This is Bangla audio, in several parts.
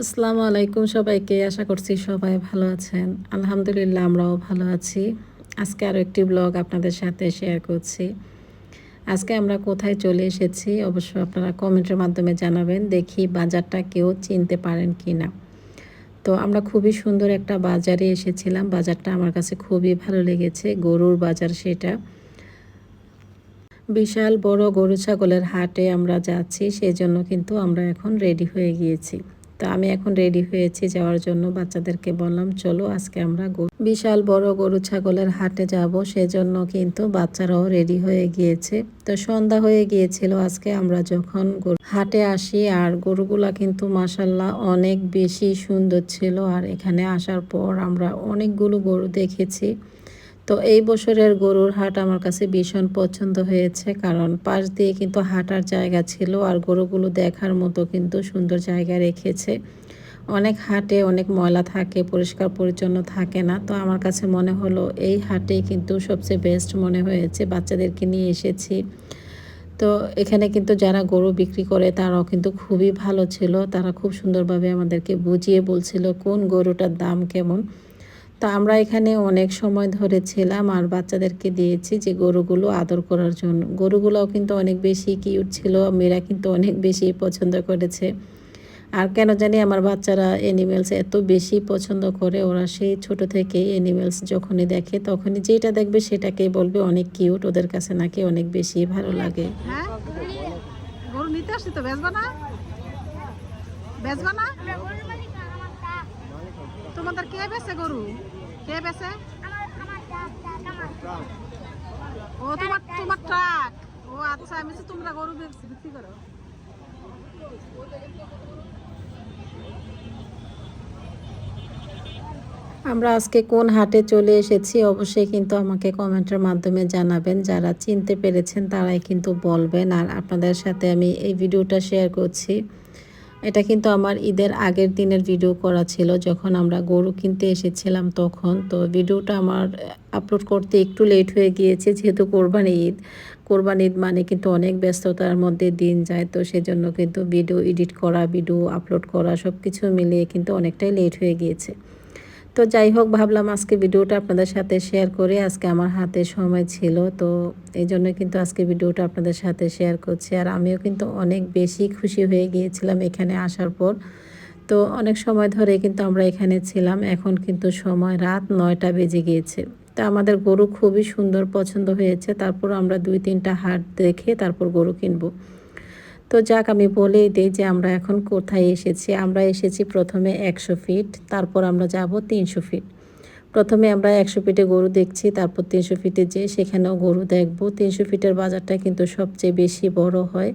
আসসালামু আলাইকুম সবাইকে, আশা করছি সবাই ভালো আছেন। আলহামদুলিল্লাহ, আমরাও ভালো আছি। আজকে আরও একটি ব্লগ আপনাদের সাথে শেয়ার করছি। আজকে আমরা কোথায় চলে এসেছি, অবশ্য আপনারা কমেন্টের মাধ্যমে জানাবেন, দেখি বাজারটা কেউ চিনতে পারেন কি না তো আমরা খুবই সুন্দর একটা বাজারে এসেছিলাম, বাজারটা আমার কাছে খুবই ভালো লেগেছে, গরুর বাজার সেটা। বিশাল বড় গরু ছাগলের হাটে আমরা যাচ্ছি সেই জন্য কিন্তু আমরা এখন রেডি হয়ে গিয়েছি। তো আমি এখন রেডি হয়েছি যাওয়ার জন্য। বাচ্চাদেরকে বললাম, চলো আজকে আমরা বিশাল বড় গরু ছাগলের হাটে যাব, সেজন্য কিন্তু বাচ্চারাও রেডি হয়ে গিয়েছে। তো সন্ধ্যা হয়ে গিয়েছিল আজকে, আমরা যখন হাটে আসি, আর গরুগুলা কিন্তু মাসাল্লাহ অনেক বেশি সুন্দর ছিল। আর এখানে আসার পর আমরা অনেকগুলো গরু দেখেছি। তো এই বছরের গরুর হাট আমার কাছে ভীষণ পছন্দ হয়েছে, কারণ পাশ দিয়ে কিন্তু হাঁটার জায়গা ছিল আর গরুগুলো দেখার মতো কিন্তু সুন্দর জায়গা রেখেছে। অনেক হাটে অনেক ময়লা থাকে, পরিষ্কার পরিচ্ছন্ন থাকে না, তো আমার কাছে মনে হলো এই হাটেই কিন্তু সবচেয়ে বেস্ট মনে হয়েছে, বাচ্চাদেরকে নিয়ে এসেছি। তো এখানে কিন্তু যারা গরু বিক্রি করে তারাও কিন্তু খুবই ভালো ছিল, তারা খুব সুন্দরভাবে আমাদেরকে বুঝিয়ে বলছিল কোন গরুটার দাম কেমন। তো আমরা এখানে অনেক সময় ধরেছিলাম আর বাচ্চাদেরকে দিয়েছি যে গরুগুলো আদর করার জন্য। গরুগুলোও কিন্তু অনেক বেশি কিউট ছিল, মেয়েরা কিন্তু অনেক বেশি পছন্দ করেছে। আর কেন জানি আমার বাচ্চারা অ্যানিমেলস এত বেশি পছন্দ করে, ওরা সেই ছোট থেকে অ্যানিমেলস যখনই দেখে তখনই যেটা দেখবে সেটাকেই বলবে অনেক কিউট ওদের কাছে নাকি অনেক বেশি ভালো লাগে। হ্যাঁ? তোমাদের কে বেছে গরু? কে বেছে? ও তোমার তোমার ট্রাক ও আচ্ছা আমি তোমরা গরু বিক্রি করো। আমরা আজকে কোন হাটে চলে এসেছি অবশ্যই কিন্তু আমাকে কমেন্টের মাধ্যমে জানাবেন। যারা চিনতে পেরেছেন তারাই কিন্তু বলবেন। আর আপনাদের সাথে আমি এই ভিডিওটা শেয়ার করছি। এটা কিন্তু আমার ঈদের আগের দিনের ভিডিও করা ছিল, যখন আমরা গরু কিনতে এসেছিলাম তখন। তো ভিডিওটা আমার আপলোড করতে একটু লেট হয়ে গিয়েছে, যেহেতু কোরবানি ঈদ। কোরবান ঈদ মানে কিন্তু অনেক ব্যস্ততার মধ্যে দিন যায়, তো সেজন্য কিন্তু ভিডিও এডিট করা ভিডিও আপলোড করা সব কিছু মিলিয়ে কিন্তু অনেকটাই লেট হয়ে গিয়েছে। তো যাই হোক, ভাবলাম আজকে ভিডিওটা আপনাদের সাথে শেয়ার করে আজকে আমার হাতে সময় ছিল। তো এই জন্য কিন্তু আজকে ভিডিওটা আপনাদের সাথে শেয়ার করছি। আর আমিও কিন্তু অনেক বেশি খুশি হয়ে গিয়েছিলাম এখানে আসার পর। তো অনেক সময় ধরে কিন্তু আমরা এখানে ছিলাম। এখন কিন্তু সময় রাত নয়টা বেজে গিয়েছে। তা আমাদের গরু খুবই সুন্দর পছন্দ হয়েছে। তারপর আমরা দুই তিনটা হাট দেখে তারপর গরু কিনবো। তো যাক, আমি বলেই দিই যে আমরা এখন কোথায় এসেছি। আমরা এসেছি প্রথমে একশো ফিট, তারপর আমরা যাব তিনশো ফিট। প্রথমে আমরা একশো ফিটে গরু দেখছি, তারপর তিনশো ফিটে যেয়ে সেখানেও গরু দেখব। তিনশো ফিটের বাজারটা কিন্তু সবচেয়ে বেশি বড় হয়।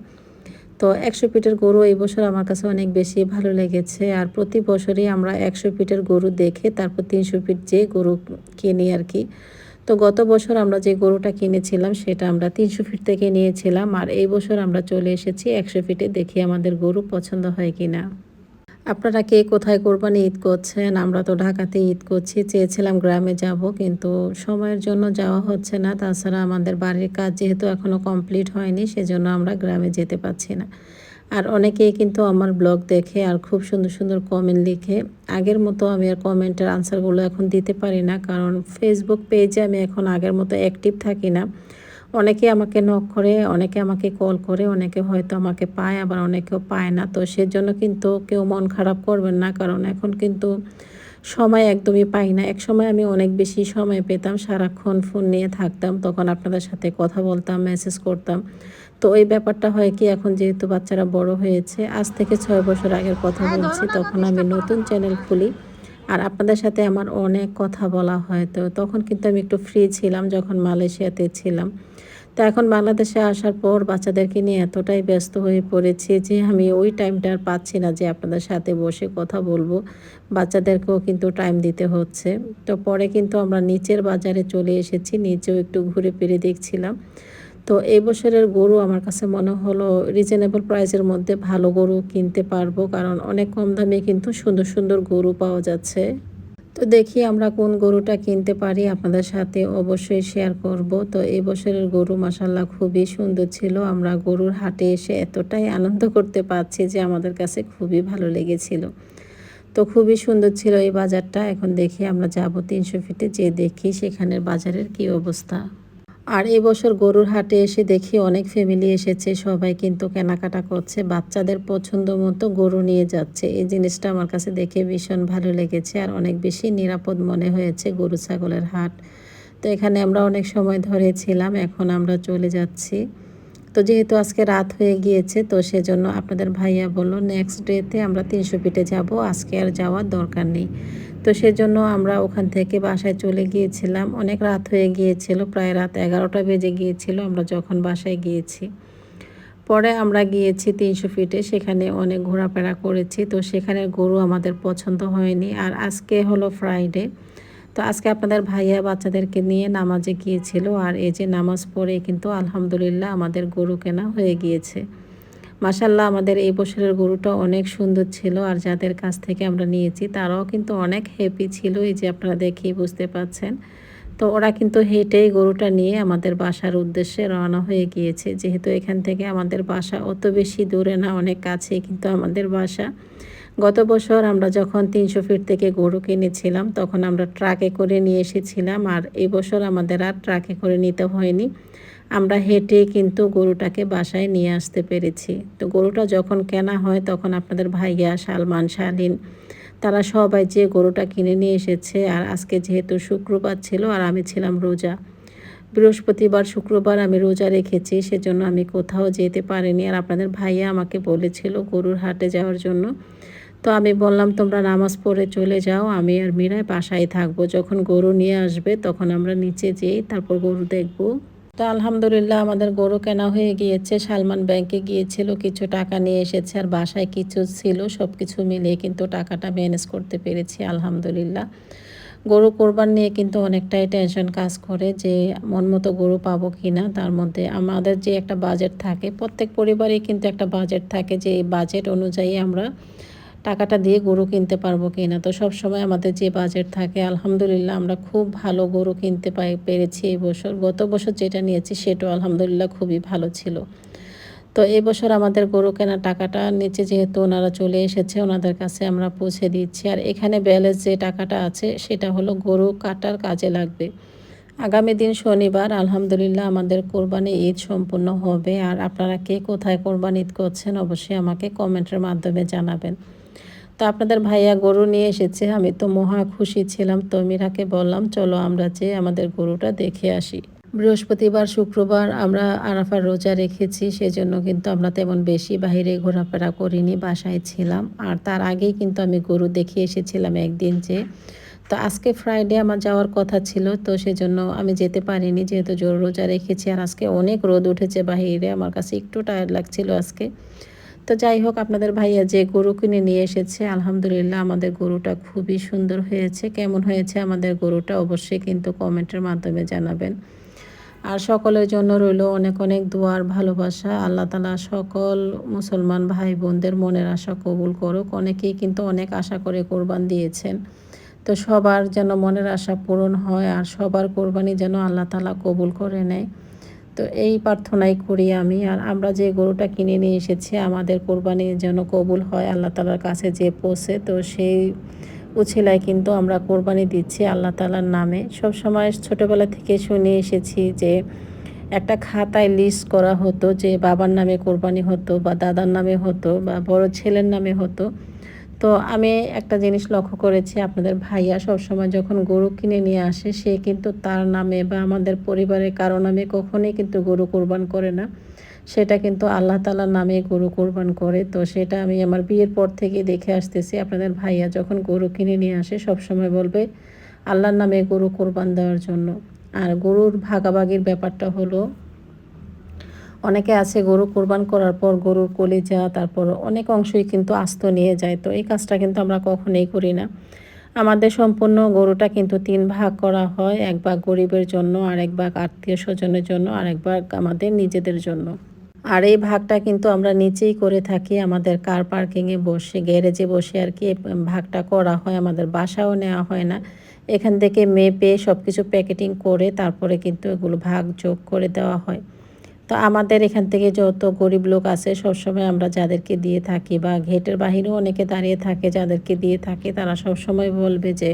তো একশো ফিটের গরু এই বছর আমার কাছে অনেক বেশি ভালো লেগেছে। আর প্রতি বছরই আমরা একশো ফিটের গরু দেখে, তারপর তিনশো ফিট যে গরু কিনি আর কি। তো গত বছর আমরা যে গরুটা কিনেছিলাম, সেটা আমরা তিনশো ফিট থেকে নিয়েছিলাম। আর এই বছর আমরা চলে এসেছি একশো ফিটে, দেখি আমাদের গরু পছন্দ হয় কি না আপনারা কে কোথায় কোরবানি ঈদ করছেন? আমরা তো ঢাকাতে ঈদ করছি, চেয়েছিলাম গ্রামে যাব, কিন্তু সময়ের জন্য যাওয়া হচ্ছে না। তাছাড়া আমাদের বাড়ির কাজ যেহেতু এখনও কমপ্লিট হয়নি, সেজন্য আমরা গ্রামে যেতে পারছি না। আর অনেকেই কিন্তু আমার ব্লগ দেখে আর খুব সুন্দর সুন্দর কমেন্ট লিখে। আগের মতো আমি আর কমেন্টের আনসারগুলো এখন দিতে পারি না, কারণ ফেসবুক পেজে আমি এখন আগের মতো অ্যাক্টিভ থাকি না। অনেকে আমাকে নক করে, অনেকে আমাকে কল করে, অনেকে হয়তো আমাকে পায়, আবার অনেকেও পায় না। তো সেজন্য কিন্তু কেউ মন খারাপ করবেন না, কারণ এখন কিন্তু সময় একদমই পাই না। এক সময় আমি অনেক বেশি সময় পেতাম, সারাক্ষণ ফোন নিয়ে থাকতাম, তখন আপনাদের সাথে কথা বলতাম মেসেজ করতাম। তো ওই ব্যাপারটা হয় কি, এখন যেহেতু বাচ্চারা বড় হয়েছে, আজ থেকে ছয় বছর আগের কথা বলছি, তখন আমি নতুন চ্যানেল খুলি। আর আপনাদের সাথে আমার অনেক কথা বলা হয়, তো তখন কিন্তু আমি একটু ফ্রি ছিলাম যখন মালয়েশিয়াতে ছিলাম। তো এখন বাংলাদেশে আসার পর বাচ্চাদেরকে নিয়ে এতটাই ব্যস্ত হয়ে পড়েছি যে আমি ওই টাইমটা আর পাচ্ছি না যে আপনাদের সাথে বসে কথা বলব। বাচ্চাদেরকেও কিন্তু টাইম দিতে হচ্ছে। তো পরে কিন্তু আমরা নিচের বাজারে চলে এসেছি, নিচেও একটু ঘুরে ফিরে দেখছিলাম। তো এই বছরের গরু আমার কাছে মনে হলো রিজনেবল প্রাইসের মধ্যে ভালো গরু কিনতে পারব, কারণ অনেক কম দামে কিন্তু সুন্দর সুন্দর গরু পাওয়া যাচ্ছে। তো দেখি আমরা কোন গরুটা কিনতে পারি আপনাদের সাথে অবশ্যই শেয়ার করব। তো এই বছরের গরু মাসাল্লাহ খুবই সুন্দর ছিল। আমরা গরুর হাটে এসে এতটাই আনন্দ করতে পারছি যে আমাদের কাছে খুবই ভালো লেগেছিল। তো খুবই সুন্দর ছিল এই বাজারটা। এখন দেখি আমরা যাব তিনশো ফিটে যে দেখি সেখানের বাজারের কি অবস্থা। আর এই বছর গরুর হাটে এসে দেখি অনেক ফ্যামিলি এসেছে, সবাই কিন্তু কেনাকাটা করছে, বাচ্চাদের পছন্দ মতো গরু নিয়ে যাচ্ছে। এই জিনিসটা আমার কাছে দেখে ভীষণ ভালো লেগেছে আর অনেক বেশি নিরাপদ মনে হয়েছে গরু ছাগলের হাট। তো এখানে আমরা অনেক সময় ধরে ছিলাম এখন আমরা চলে যাচ্ছি। তো যেহেতু আজকে রাত হয়ে গিয়েছে, তো সেজন্য আপনাদের ভাইয়া বলল নেক্সট ডেতে আমরা তিনশো ফিটে যাব, আজকে আর যাওয়ার দরকার নেই। তো সেজন্য আমরা ওখান থেকে বাসায় চলে গিয়েছিলাম। অনেক রাত হয়ে গিয়েছিল, প্রায় রাত এগারোটা বেজে গিয়েছিল আমরা যখন বাসায় গিয়েছি। পরে আমরা গিয়েছি তিনশো ফিটে সেখানে অনেক ঘোরাফেরা করেছি। তো সেখানে গরু আমাদের পছন্দ হয়নি। আর আজকে হলো ফ্রাইডে তো আজকে আপনাদের ভাইয়া বাচ্চাদেরকে নিয়ে নামাজে গিয়েছিল আর এই যে নামাজ পড়ে কিন্তু আলহামদুলিল্লাহ আমাদের গরু কেনা হয়ে গিয়েছে। মাসাল্লাহ আমাদের এই বছরের গরুটা অনেক সুন্দর ছিল আর যাদের কাছ থেকে আমরা নিয়েছি তারাও কিন্তু অনেক হ্যাপি ছিল, এই যে আপনারা দেখেই বুঝতে পাচ্ছেন। তো ওরা কিন্তু হেঁটেই গরুটা নিয়ে আমাদের বাসার উদ্দেশ্যে রওনা হয়ে গিয়েছে। যেহেতু এখান থেকে আমাদের বাসা অত বেশি দূরে না, অনেক কাছেই কিন্তু আমাদের বাসা। গত বছর আমরা যখন তিনশো ফিট থেকে গরু কিনেছিলাম, তখন আমরা ট্রাকে করে নিয়ে এসেছিলাম আর এবছর আমাদের আর ট্রাকে করে নিতে হয়নি। আমরা হেঁটে কিন্তু গরুটাকে বাসায় নিয়ে আসতে পেরেছি। তো গরুটা যখন কেনা হয়, তখন আপনাদের ভাইয়া সালমান, শালিন, তারা সবাই যে গরুটা কিনে নিয়ে এসেছে আর আজকে যেহেতু শুক্রবার ছিল আর আমি ছিলাম রোজা, বৃহস্পতিবার, শুক্রবার আমি রোজা রেখেছি, সেজন্য আমি কোথাও যেতে পারিনি। আর আপনাদের ভাইয়া আমাকে বলেছিল গরুর হাটে যাওয়ার জন্য। তো আমি বললাম, তোমরা নামাজ পড়ে চলে যাও, আমি আর মীরায় বাসায় থাকব। যখন গরু নিয়ে আসবে, তখন আমরা নিচে যেই তারপর গরু দেখব। তো আলহামদুলিল্লাহ, আমাদের গরু কেনা হয়ে গিয়েছে। সালমান ব্যাংকে গিয়েছিল, কিছু টাকা নিয়ে এসেছে, আর বাসায় কিছু ছিল সব কিছু মিলিয়ে কিন্তু টাকাটা ম্যানেজ করতে পেরেছি, আলহামদুলিল্লাহ। গরু কোরবান নিয়ে কিন্তু অনেকটাই টেনশন কাজ করে যে, মন মতো গরু পাবো কি না তার মধ্যে আমাদের যে একটা বাজেট থাকে, প্রত্যেক পরিবারেই কিন্তু একটা বাজেট থাকে যে বাজেট অনুযায়ী আমরা টাকাটা দিয়ে গরু কিনতে পারব কি না তো সব সময় আমাদের যে বাজেট থাকে, আলহামদুলিল্লাহ আমরা খুব ভালো গরু কিনতে পাই, পেরেছি এই বছর। গত বছর যেটা নিয়েছি সেটাও আলহামদুলিল্লাহ খুবই ভালো ছিল। তো এই বছর আমাদের গরু কেনার টাকাটা নিচে যেহেতু ওনারা চলে এসেছে, ওনাদের কাছে আমরা পৌঁছে দিচ্ছি। আর এখানে ব্যালেন্স যে টাকাটা আছে, সেটা হলো গরু কাটার কাজে লাগবে। আগামী দিন শনিবার, আলহামদুলিল্লাহ আমাদের কোরবানি ঈদ সম্পূর্ণ হবে। আর আপনারা কে কোথায় কোরবানি ঈদ করছেন অবশ্যই আমাকে কমেন্টের মাধ্যমে জানাবেন। তো আপনাদের ভাইয়া গরু নিয়ে এসেছে, আমি তো মহা খুশি ছিলাম, তো মীরাকে বললাম, চলো আমরা যে আমাদের গরুটা দেখে আসি। বৃহস্পতিবার, শুক্রবার আমরা আরাফার রোজা রেখেছি, সেজন্য কিন্তু আমরা তেমন বেশি বাইরে ঘোরাফেরা করিনি, বাসায় ছিলাম। আর তার আগেই কিন্তু আমি গরু দেখে এসেছিলাম একদিন যে, তো আজকে ফ্রাইডে আমার যাওয়ার কথা ছিল, তো সেজন্য আমি যেতে পারিনি, যেহেতু জোর রোজা রেখেছি। আর আজকে অনেক রোদ উঠেছে বাহিরে আমার কাছে একটু টায়ার্ড লাগছিল আজকে। তো যাই হোক, আপনাদের ভাইয়া যে গরু কিনে নিয়ে এসেছে, আলহামদুলিল্লাহ আমাদের গরুটা খুবই সুন্দর হয়েছে। কেমন হয়েছে আমাদের গরুটা অবশ্যই কিন্তু কমেন্টের মাধ্যমে জানাবেন। আর সকলের জন্য রইল অনেক অনেক দোয়ার ভালোবাসা। আল্লাহ তালা সকল মুসলমান ভাই বোনদের মনের আশা কবুল করুক। অনেকেই কিন্তু অনেক আশা করে কোরবান দিয়েছেন। তো সবার যেন মনের আশা পূরণ হয় আর সবার কোরবানি যেন আল্লাহ তালা কবুল করে নেয়। তো এই প্রার্থনাই করি আমি। আর আমরা যে গরুটা কিনে নিয়ে এসেছি, আমাদের কোরবানি যেন কবুল হয়, আল্লাহ তালার কাছে যে পৌঁছে, তো সেই উছিলায় কিন্তু আমরা কোরবানি দিচ্ছি আল্লাহ তালার নামে। সব সময় ছোটোবেলা থেকে শুনে এসেছি যে একটা খাতায় লিস্ট করা হতো যে বাবার নামে কোরবানি হতো বা দাদার নামে হতো বা বড় ছেলের নামে হতো। তো আমি একটা জিনিস লক্ষ্য করেছি, আপনাদের ভাইয়া সবসময় যখন গরু কিনে নিয়ে আসে, সে কিন্তু তার নামে বা আমাদের পরিবারের কারও নামে কখনোই কিন্তু গরু কোরবান করে না। সেটা কিন্তু আল্লাহ তালার নামে গরু কোরবান করে। তো সেটা আমি আমার বিয়ের পর থেকে দেখে আসতেছি। আপনাদের ভাইয়া যখন গরু কিনে নিয়ে আসে, সবসময় বলবে আল্লাহর নামে গরু কোরবান দেওয়ার জন্য। আর গরুর ভাগাভাগির ব্যাপারটা হলো অনেকে আছে গরু কোরবান করার পর গরুর কলিজা, তারপর অনেক অংশই কিন্তু আস্ত নিয়ে যায়। তো এই কাজটা কিন্তু আমরা কখনোই করি না। আমাদের সম্পূর্ণ গরুটা কিন্তু তিন ভাগ করা হয়, এক ভাগ গরিবের জন্য, আর এক ভাগ আত্মীয় স্বজনের জন্য, আর এক ভাগ আমাদের নিজেদের জন্য। আর এই ভাগটা কিন্তু আমরা নিচেই করে থাকি, আমাদের কার পার্কিংয়ে বসে, গ্যারেজে বসে আর কি ভাগটা করা হয়, আমাদের বাসাও নেওয়া হয় না। এখান থেকে মেপে সব কিছু প্যাকেটিং করে তারপরে কিন্তু এগুলো ভাগ যোগ করে দেওয়া হয়। তো আমাদের এখান থেকে যত গরিব লোক আছে, সবসময় আমরা যাদেরকে দিয়ে থাকি বা ঘেটের বাহিরেও অনেকে দাঁড়িয়ে থাকে, যাদেরকে দিয়ে থাকি, তারা সবসময় বলবে যে,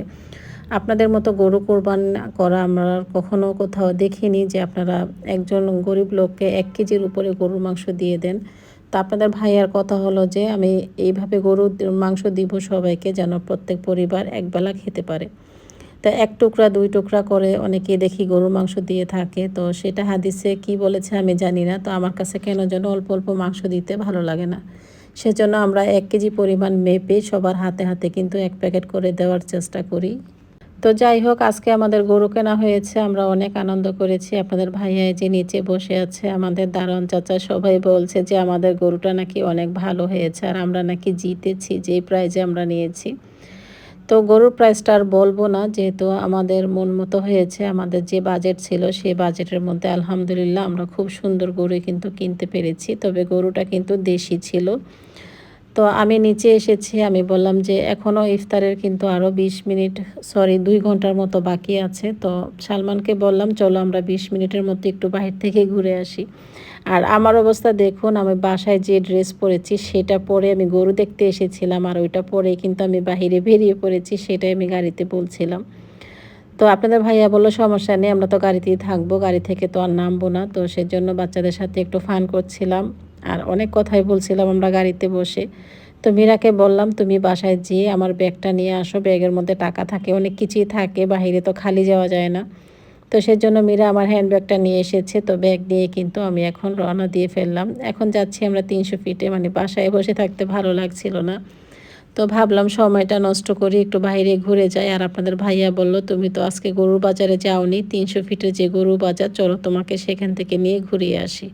আপনাদের মতো গরু কোরবান করা আমরা কখনো কোথাও দেখিনি যে আপনারা একজন গরিব লোককে এক কেজির উপরে গরুর মাংস দিয়ে দেন। তা আপনাদের ভাইয়ার কথা হলো যে, আমি এইভাবে গরুর মাংস দিব সবাইকে যেন প্রত্যেক পরিবার একবেলা খেতে পারে। তা এক টুকরা, দুই টুকরা করে অনেকে দেখি গরুর মাংস দিয়ে থাকে। তো সেটা হাদিসে কি বলেছে আমি জানি না। তো আমার কাছে কেন যেন অল্প অল্প মাংস দিতে ভালো লাগে না। সেজন্য আমরা এক কেজি পরিমাণ মেপে সবার হাতে হাতে কিন্তু এক প্যাকেট করে দেওয়ার চেষ্টা করি। তো যাই হোক, আজকে আমাদের গরু কেনা হয়েছে। আমরা অনেক আনন্দ করেছি। আপনাদের ভাইয়া যে নিচে বসে আছে, আমাদের দারণ চাচা সবাই বলছে যে আমাদের গরুটা নাকি অনেক ভালো হয়েছে। আর আমরা নাকি জিতেছি, যেই প্রাইজে আমরা নিয়েছি। তো গরুর প্রাইসটা আর বলব না, যেহেতু আমাদের মন মতো হয়েছে, আমাদের যে বাজেট ছিল সেই বাজেটের মধ্যে আলহামদুলিল্লাহ আমরা খুব সুন্দর গরু কিন্তু কিনতে পেরেছি, তবে গরুটা কিন্তু দেশি ছিল। তো আমি নিচে এসেছি, আমি বললাম যে এখনও ইফতারের কিন্তু আরও বিশ মিনিট সরি দুই ঘণ্টার মতো বাকি আছে। তো সালমানকে বললাম, চলো আমরা বিশ মিনিটের মতো একটু বাহির থেকে ঘুরে আসি। আর আমার অবস্থা দেখুন, আমি বাসায় যে ড্রেস পরেছি, সেটা পরে আমি গরু দেখতে এসেছিলাম, আর ওইটা পরে কিন্তু আমি বাহিরে বেরিয়ে পড়েছি, সেটাই আমি গাড়িতে বলছিলাম। তো আপনাদের ভাইয়া বলল, সমস্যা নেই, আমরা তো গাড়িতেই থাকব, গাড়ি থেকে তো আর নামবো না। তো সেজন্য বাচ্চাদের সাথে একটু ফান করছিলাম। আর অনেক কথাই বলছিলাম আমরা গাড়িতে বসে। তো মীরাকে বললাম, তুমি বাসায় যেয়ে আমার ব্যাগটা নিয়ে আসো, ব্যাগের মধ্যে টাকা থাকে, অনেক কিছুই থাকে, বাহিরে তো খালি যাওয়া যায় না। তো সেজন্য মীরা আমার হ্যান্ডব্যাগটা নিয়ে এসেছে, তো ব্যাগ নিয়ে কিন্তু আমি এখন রওনা দিয়ে ফেললাম। এখন যাচ্ছি আমরা তিনশো ফিটে মানে বাসায় বসে থাকতে ভালো লাগছিল না। তো ভাবলাম সময়টা নষ্ট করি, একটু বাইরে ঘুরে যাই। আর আপনাদের ভাইয়া বলল, তুমি তো আজকে গরুর বাজারে যাওনি, তিনশো ফিটে যে গরু বাজার, চলো তোমাকে সেখান থেকে নিয়ে ঘুরিয়ে আসি।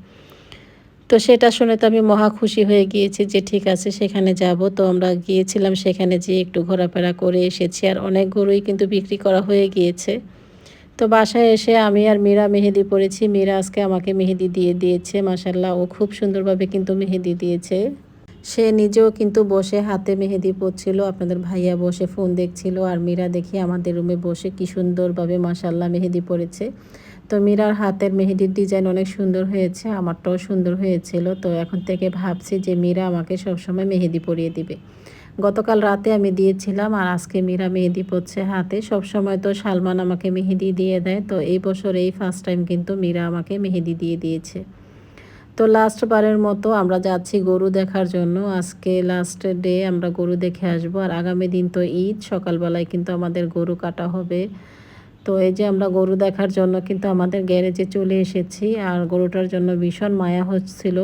তো সেটা শুনে তো আমি মহা খুশি হয়ে গিয়েছি যে ঠিক আছে, সেখানে যাব। তো আমরা গিয়েছিলাম, সেখানে যেয়ে একটু ঘোরাফেরা করে এসেছি আর অনেক গরুই কিন্তু বিক্রি করা হয়ে গিয়েছে। তো বাসায় এসে আমি আর মীরা মেহেদি পরেছি। মীরা আজকে আমাকে মেহেদি দিয়ে দিয়েছে মাসাল্লাহ ও খুব সুন্দরভাবে কিন্তু মেহেদি দিয়েছে। সে নিজেও কিন্তু বসে হাতে মেহেদি পরছিল, আপনাদের ভাইয়া বসে ফোন দেখছিল আর মীরা দেখি আমাদের রুমে বসে কি সুন্দরভাবে মাসাল্লাহ মেহেদি পরেছে। তো মীরার হাতের মেহেদির ডিজাইন অনেক সুন্দর হয়েছে, আমারটাও সুন্দর হয়েছিল। তো এখন থেকে ভাবছি যে মীরা আমাকে সবসময় মেহেদি পরিয়ে দিবে। গতকাল রাতে আমি দিয়েছিলাম আর আজকে মীরা মেহেদি পড়ছে হাতে। সব সময় তো সালমান আমাকে মেহেদি দিয়ে দেয়। তো এই বছর এই ফার্স্ট টাইম কিন্তু মীরা আমাকে মেহেদি দিয়ে দিয়েছে। তো লাস্ট বারের মতো আমরা যাচ্ছি গরু দেখার জন্য। আজকে লাস্ট ডে আমরা গরু দেখে আসব। আর আগামী দিন তো ঈদ, সকালবেলায় কিন্তু আমাদের গরু কাটা হবে। তো এই যে আমরা গরু দেখার জন্য কিন্তু আমাদের গ্যারেজে চলে এসেছি আর গরুটার জন্য ভীষণ মায়া হচ্ছিল।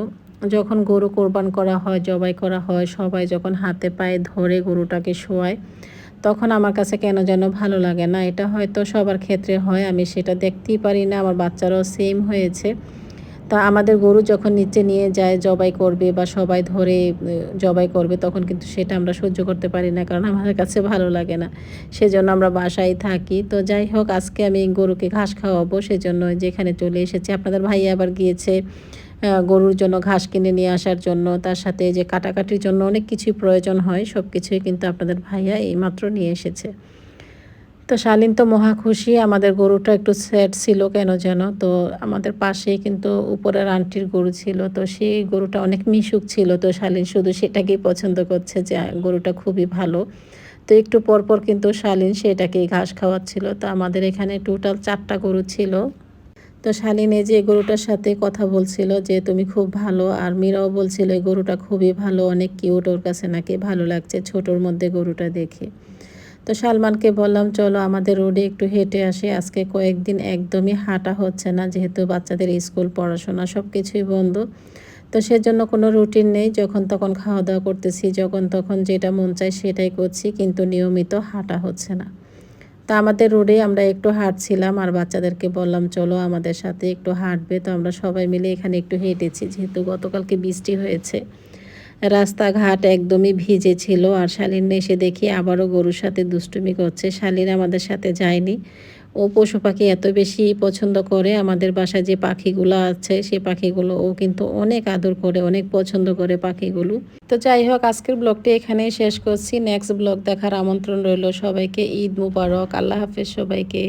যখন গরু কোরবান করা হয়, জবাই করা হয়, সবাই যখন হাতে পায়ে ধরে গরুটাকে শোয়ায়, তখন আমার কাছে কেন যেন ভালো লাগে না। এটা হয়তো সবার ক্ষেত্রে হয়, আমি সেটা দেখতেই পারি না, আমার বাচ্চারাও সেম হয়েছে। তা আমাদের গরু যখন নিচে নিয়ে যায়, জবাই করবে বা সবাই ধরে জবাই করবে, তখন কিন্তু সেটা আমরা সহ্য করতে পারি না, কারণ আমাদের কাছে ভালো লাগে না। সেজন্য আমরা বাসায় থাকি। তো যাই হোক, আজকে আমি গরুকে ঘাস খাওয়াবো, সেজন্য যেখানে চলে এসেছি। আপনাদের ভাই আবার গিয়েছে গরুর জন্য ঘাস কিনে নিয়ে আসার জন্য। তার সাথে যে কাটাকাটির জন্য অনেক কিছুই প্রয়োজন হয় সব কিছুই কিন্তু আপনাদের ভাইয়া এইমাত্র নিয়ে এসেছে। তো শালীন তো মহা খুশি, আমাদের গরুটা একটু সেট ছিল কেন যেন, তো আমাদের পাশেই কিন্তু উপরের আন্টির গরু ছিল, তো সেই গরুটা অনেক মিশুক ছিল, তো শালীন শুধু সেটাকেই পছন্দ করছে যে গরুটা খুবই ভালো। তো একটু পরপর কিন্তু শালীন সেটাকেই ঘাস খাওয়াচ্ছিল, তো আমাদের এখানে টোটাল চারটা গরু ছিল। তো শালীন এই যে গরুটার সাথে কথা বলছিল যে, তুমি খুব ভালো। আর মীরাও বলছিল গরুটা খুবই ভালো, অনেক কিউট ওর কাছে নাকি ভালো লাগছে ছোটোর মধ্যে গরুটা দেখে। তো সালমানকে বললাম, চলো আমাদের রোডে একটু হেঁটে আসি। আজকে কয়েকদিন একদমই হাঁটা হচ্ছে না, যেহেতু বাচ্চাদের স্কুল, পড়াশোনা সব কিছুই বন্ধ। তো সেজন্য কোনো রুটিন নেই। যখন তখন খাওয়া দাওয়া করতেছি, যখন তখন যেটা মন চায় সেটাই করছি, কিন্তু নিয়মিত হাঁটা হচ্ছে না। তো আমাদের রোডে আমরা একটু হাঁটছিলাম আর বাচ্চাদেরকে বললাম, চলো আমাদের সাথে একটু হাঁটবে। তো আমরা সবাই মিলে এখানে একটু হেঁটেছি, যেহেতু গতকালকে বৃষ্টি হয়েছে। রাস্তাঘাট একদমই ভিজে ছিল আর শালিন এসে দেখি আবারও গরুর সাথে দুষ্টুমি করছে। শালিন আমাদের সাথে যায়নি। ও পশু পাখি এত বেশি পছন্দ করে। আমাদের বাসায় যে পাখিগুলো আছে, সে পাখিগুলো ও কিন্তু অনেক আদর করে, অনেক পছন্দ করে পাখিগুলো। তো যাই হোক, আজকের ব্লগটি এখানেই শেষ করছি। নেক্সট ব্লগ দেখার আমন্ত্রণ রইল সবাইকে। ঈদ মুবারক। আল্লাহ হাফেজ সবাইকে।